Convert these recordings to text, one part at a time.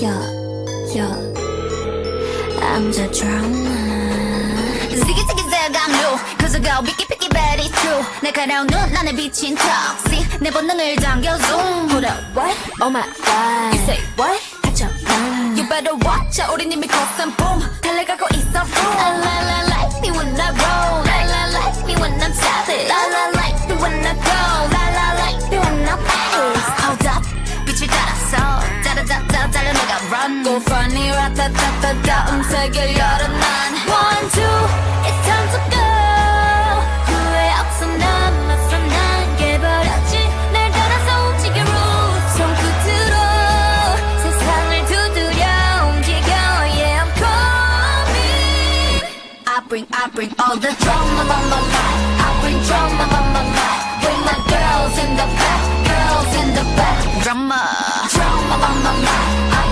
Yeah, yeah. I'm the drama. Ziggy ziggy zag I'm new Cause I go picky picky bad it's true 날카로운 눈 안에 비친 턱시 내 본능을 당겨 zoom Hold up what? Oh my god. You say what? 난 You better watch out 우린 이미 거센 boom Go funny 라타타타타 음색을 열어 난 One two it's time to go 후회 없어 남았어 난 깨버렸지 날 따라서 움직여 rules 손끝으로 세상을 두드려 움직여 Yeah I'm coming I bring I bring all the drama on my mind I bring drama on my mind With my girls in the back Girls in the back Drama Drama on my mind I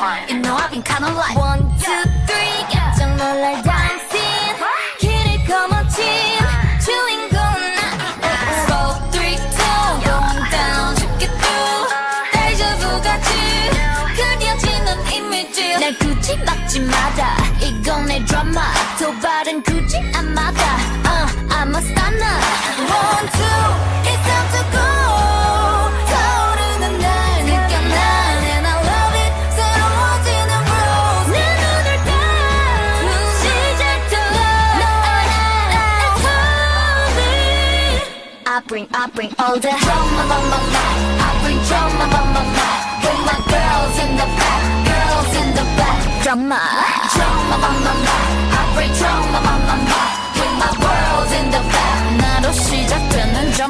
on my mind You know I've been kinda like One, two, three 깜짝 놀랄 dancing 길을 거머쥔 주인공은 나 Four, three, two Going down 쉽게 through 데자vu 같이 그려지는 이미지 날 굳이 막지 마라 이건 내 드라마 도발은 굳이 안 막아 uh, I'm a stunner bring, I bring all the drama on my mind. I bring drama on my mind. With my girls in the back, girls in the back. Drama, drama on my mind. I bring drama on my mind. With my world in the back. 나로 시작되는 drama.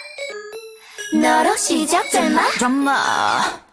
너로 시작될 마 drama.